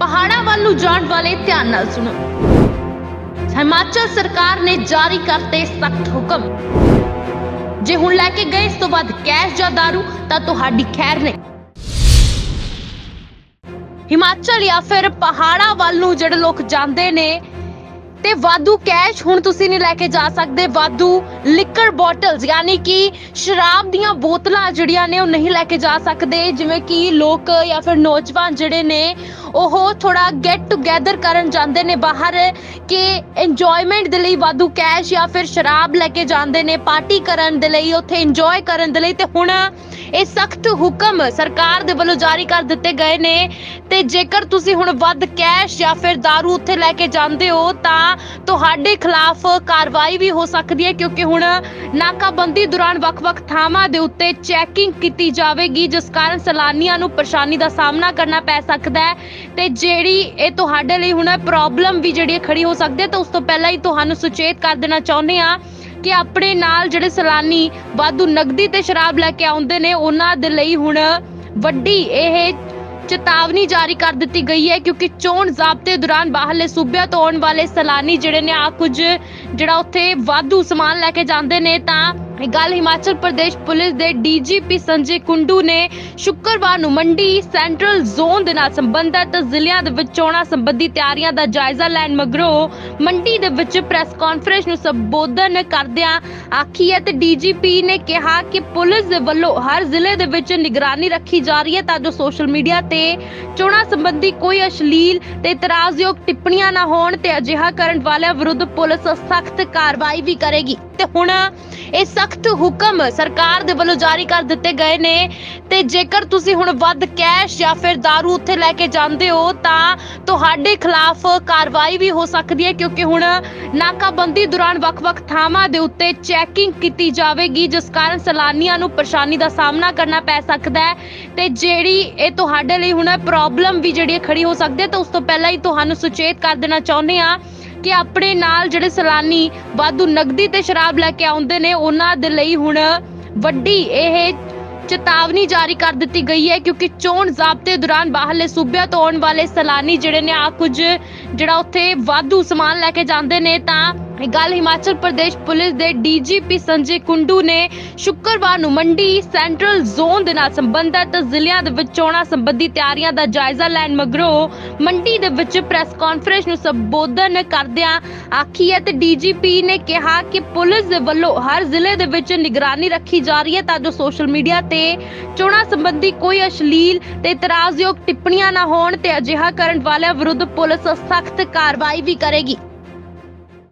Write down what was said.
ਪਹਾੜਾਂ ਵੱਲ ਨੂੰ ਜਾਣ ਵਾਲੇ ਧਿਆਨ ਨਾਲ ਸੁਣੋ। ਹਿਮਾਚਲ ਸਰਕਾਰ ਨੇ ਜਾਰੀ ਕਰਤੇ ਸਖਤ ਹੁਕਮ। ਜੇ ਹੁਣ ਲੈ ਕੇ ਗਏ ਇਸ ਤੋਂ ਬਾਅਦ ਕੈਸ਼ ਜਾਂ ਦਾਰੂ ਤਾਂ ਤੁਹਾਡੀ ਖੈਰ ਨਹੀਂ। ਹਿਮਾਚਲ ਜਾਂ ਫਿਰ ਪਹਾੜਾਂ ਵੱਲ ਨੂੰ ਜਿਹੜੇ ਲੋਕ ਜਾਂਦੇ ਨੇ, ਤੇ ਵਾਧੂ ਕੈਸ਼ ਹੁਣ ਤੁਸੀਂ ਨਹੀਂ ਲੈ ਕੇ ਜਾ ਸਕਦੇ, ਵਾਧੂ ਲਿਕਰ ਬੋਟਲਸ, ਯਾਨੀ ਕਿ ਸ਼ਰਾਬ ਦੀਆਂ ਬੋਤਲਾਂ ਜਿਹੜੀਆਂ ਨੇ ਉਹ ਨਹੀਂ ਲੈ ਕੇ ਜਾ ਸਕਦੇ, ਜਿਵੇਂ ਕਿ ਲੋਕ ਜਾਂ ਫਿਰ ਨੌਜਵਾਨ ਜਿਹੜੇ ਨੇ, ਉਹ ਥੋੜਾ ਗੈਟ ਟੂਗੇਦਰ ਕਰਨ ਜਾਂਦੇ ਨੇ ਬਾਹਰ ਕਿ ਇੰਜੋਇਮੈਂਟ ਦੇ ਲਈ ਵਾਧੂ ਕੈਸ਼ ਜਾਂ ਫਿਰ ਸ਼ਰਾਬ ਲੈ ਕੇ ਜਾਂਦੇ ਨੇ ਪਾਰਟੀ ਕਰਨ ਦੇ ਲਈ, ਉੱਥੇ ਇੰਜੋਏ ਕਰਨ ਦੇ ਲਈ, ਤੇ ਹੁਣ ਇਹ ਸਖਤ ਹੁਕਮ ਸਰਕਾਰ ਦੇ ਵੱਲੋਂ ਜਾਰੀ ਕਰ ਦਿੱਤੇ ਗਏ ਨੇ, ਤੇ ਜੇਕਰ ਤੁਸੀਂ ਹੁਣ ਵੱਧ ਕੈਸ਼ ਜਾਂ ਫਿਰ दारू ਉੱਥੇ ਲੈ ਕੇ ਜਾਂਦੇ ਹੋ, ਤਾਂ ਤੁਹਾਡੇ ਖਿਲਾਫ ਕਾਰਵਾਈ ਵੀ ਹੋ ਸਕਦੀ ਹੈ, ਕਿਉਂਕਿ ਹੁਣ ਨਾਕਾਬੰਦੀ ਦੌਰਾਨ ਵੱਖ-ਵੱਖ ਥਾਵਾਂ ਦੇ ਉੱਤੇ ਚੈਕਿੰਗ ਕੀਤੀ ਜਾਵੇਗੀ, ਜਿਸ ਕਾਰਨ ਸੈਲਾਨੀਆਂ ਨੂੰ ਪਰੇਸ਼ਾਨੀ ਦਾ ਸਾਹਮਣਾ ਕਰਨਾ ਪੈ ਸਕਦਾ ਹੈ। ਤੇ ਜਿਹੜੀ ਇਹ ਤੁਹਾਡੇ ਲਈ ਹੁਣ ਪ੍ਰੋਬਲਮ ਵੀ ਜਿਹੜੀ ਹੈ ਖੜੀ ਹੋ ਸਕਦੀ ਹੈ, ਤਾਂ ਉਸ ਤੋਂ ਪਹਿਲਾਂ ਹੀ ਤੁਹਾਨੂੰ ਸੁਚੇਤ ਕਰ ਦੇਣਾ ਚਾਹੁੰਦੇ ਆ ਕਿ ਆਪਣੇ ਨਾਲ ਜਿਹੜੇ ਸੈਲਾਨੀ ਵਾਧੂ ਨਗਦੀ ਤੇ ਸ਼ਰਾਬ ਲੈ ਕੇ ਆਉਂਦੇ ਨੇ, ਉਹਨਾਂ ਦੇ ਲਈ ਹੁਣ ਵੱਡੀ ਇਹ ਚੇਤਾਵਨੀ ਜਾਰੀ ਕਰ ਦਿੱਤੀ ਗਈ ਹੈ ਕਿਉਂਕਿ ਚੋਣ ਜ਼ਾਬਤੇ ਦੌਰਾਨ ਬਾਹਰਲੇ ਸੂਬਿਆਂ ਤੋਂ ਆਉਣ ਵਾਲੇ ਸੈਲਾਨੀ ਜਿਹੜੇ ਨੇ ਆ ਕੁਝ ਜਿਹੜਾ ਉੱਥੇ ਵਾਧੂ ਸਮਾਨ ਲੈ ਕੇ ਜਾਂਦੇ ਨੇ ਤਾਂ ਇਹ ਗੱਲ ਹਿਮਾਚਲ ਪ੍ਰਦੇਸ਼ ਪੁਲਿਸ ਦੇ ਡੀਜੀਪੀ ਸੰਜੇ ਕੁੰਡੂ ਨੇ ਸ਼ੁੱਕਰਵਾਰ ਨੂੰ ਮੰਡੀ ਸੈਂਟਰਲ ਜ਼ੋਨ ਦੇ ਨਾਲ ਸੰਬੰਧਿਤ ਜ਼ਿਲ੍ਹਿਆਂ ਦੇ ਵਿੱਚ ਚੋਣਾਂ ਸੰਬੰਧੀ ਤਿਆਰੀਆਂ ਦਾ ਜਾਇਜ਼ਾ ਲੈਣ ਮਗਰੋਂ ਮੰਡੀ ਦੇ ਵਿੱਚ ਪ੍ਰੈਸ ਕਾਨਫਰੰਸ ਨੂੰ ਸੰਬੋਧਨ ਕਰਦਿਆਂ ਆਖੀ ਹੈ ਤੇ ਡੀਜੀਪੀ ਨੇ ਕਿਹਾ ਕਿ ਪੁਲਿਸ ਦੇ ਵੱਲੋਂ ਹਰ ਜ਼ਿਲ੍ਹੇ ਦੇ ਵਿੱਚ ਨਿਗਰਾਨੀ ਰੱਖੀ ਜਾ ਰਹੀ ਹੈ ਤਾਂ ਜੋ ਸੋਸ਼ਲ ਮੀਡੀਆ ਤੇ ਚੋਣਾਂ ਸੰਬੰਧੀ ਕੋਈ ਅਸ਼ਲੀਲ ਤੇ ਇਤਰਾਜ਼ਯੋਗ ਟਿੱਪਣੀਆਂ ਨਾ ਹੋਣ ਤੇ ਅਜਿਹਾ ਕਰਨ ਵਾਲਿਆਂ ਵਿਰੁੱਧ ਪੁਲਿਸ ਸਖਤ ਕਾਰਵਾਈ ਵੀ ਕਰੇਗੀ। ਤੇ ਹੁਣ ਇਹ ਸਖਤ ਹੁਕਮ ਸਰਕਾਰ ਦੇ ਵੱਲੋਂ ਜਾਰੀ ਕਰ ਦਿੱਤੇ ਗਏ ਨੇ। ਤੇ ਜੇਕਰ ਤੁਸੀਂ ਹੁਣ ਵੱਧ ਕੈਸ਼ ਜਾਂ ਫਿਰ दारू ਉੱਥੇ ਲੈ ਕੇ ਜਾਂਦੇ ਹੋ, ਤਾਂ ਤੁਹਾਡੇ ਖਿਲਾਫ ਕਾਰਵਾਈ ਵੀ ਹੋ ਸਕਦੀ ਹੈ, ਕਿਉਂਕਿ ਹੁਣ ਨਾਕਾਬੰਦੀ ਦੌਰਾਨ ਵੱਖ-ਵੱਖ ਥਾਵਾਂ ਦੇ ਉੱਤੇ ਚੈਕਿੰਗ ਕੀਤੀ ਜਾਵੇਗੀ, ਜਿਸ ਕਾਰਨ ਸੈਲਾਨੀਆਂ ਨੂੰ ਪਰੇਸ਼ਾਨੀ ਦਾ ਸਾਹਮਣਾ ਕਰਨਾ ਪੈ ਸਕਦਾ ਹੈ। ਤੇ ਜਿਹੜੀ ਇਹ ਤੁਹਾਡੇ ਲਈ ਹੁਣ ਪ੍ਰੋਬਲਮ ਵੀ ਜਿਹੜੀ ਹੈ ਖੜੀ ਹੋ ਸਕਦੀ ਹੈ, ਤਾਂ ਉਸ ਤੋਂ ਪਹਿਲਾਂ ਹੀ ਤੁਹਾਨੂੰ ਸੁਚੇਤ ਕਰ ਦੇਣਾ ਚਾਹੁੰਦੇ ਆ ਕਿ ਆਪਣੇ ਨਾਲ ਜਿਹੜੇ ਸੈਲਾਨੀ ਵਾਧੂ ਨਗਦੀ ਤੇ ਸ਼ਰਾਬ ਲੈ ਕੇ ਆਉਂਦੇ ਨੇ, ਉਹਨਾਂ ਦੇ ਲਈ ਹੁਣ ਵੱਡੀ ਇਹ ਚੇਤਾਵਨੀ ਜਾਰੀ ਕਰ ਦਿੱਤੀ ਗਈ ਹੈ ਕਿਉਂਕਿ ਚੋਣ ਜ਼ਾਬਤੇ ਦੌਰਾਨ ਬਾਹਰਲੇ ਸੂਬਿਆਂ ਤੋਂ ਆਉਣ ਵਾਲੇ ਸੈਲਾਨੀ ਜਿਹੜੇ ਨੇ ਆ ਕੁਝ ਜਿਹੜਾ ਉੱਥੇ ਵਾਧੂ ਸਮਾਨ ਲੈ ਕੇ ਜਾਂਦੇ ਨੇ, ਤਾਂ ਇਹ ਗੱਲ ਹਿਮਾਚਲ ਪ੍ਰਦੇਸ਼ ਪੁਲਿਸ ਦੇ ਡੀਜੀਪੀ ਸੰਜੇ ਕੁੰਡੂ ਨੇ ਸ਼ੁੱਕਰਵਾਰ ਨੂੰ ਮੰਡੀ ਸੈਂਟਰਲ ਜ਼ੋਨ ਦੇ ਨਾਲ ਸੰਬੰਧਿਤ ਜ਼ਿਲ੍ਹਿਆਂ ਦੇ ਵਿੱਚ ਚੋਣਾਂ ਸੰਬੰਧੀ ਤਿਆਰੀਆਂ ਦਾ ਜਾਇਜ਼ਾ ਲੈਣ ਮਗਰੋਂ ਮੰਡੀ ਦੇ ਵਿੱਚ ਪ੍ਰੈਸ ਕਾਨਫਰੰਸ ਨੂੰ ਸੰਬੋਧਨ ਕਰਦਿਆਂ ਆਖੀ ਹੈ ਤੇ ਡੀਜੀਪੀ ਨੇ ਕਿਹਾ ਕਿ ਪੁਲਿਸ ਦੇ ਵੱਲੋਂ ਹਰ ਜ਼ਿਲ੍ਹੇ ਦੇ ਵਿੱਚ ਨਿਗਰਾਨੀ ਰੱਖੀ ਜਾ ਰਹੀ ਹੈ ਤਾਂ ਜੋ ਸੋਸ਼ਲ ਮੀਡੀਆ ਤੇ ਚੋਣਾਂ ਸੰਬੰਧੀ ਕੋਈ ਅਸ਼ਲੀਲ ਤੇ ਇਤਰਾਜ਼ਯੋਗ ਟਿੱਪਣੀਆਂ ਨਾ ਹੋਣ ਤੇ ਅਜਿਹਾ ਕਰਨ ਵਾਲਿਆਂ ਵਿਰੁੱਧ ਪੁਲਿਸ ਸਖਤ ਕਾਰਵਾਈ ਵੀ ਕਰੇਗੀ।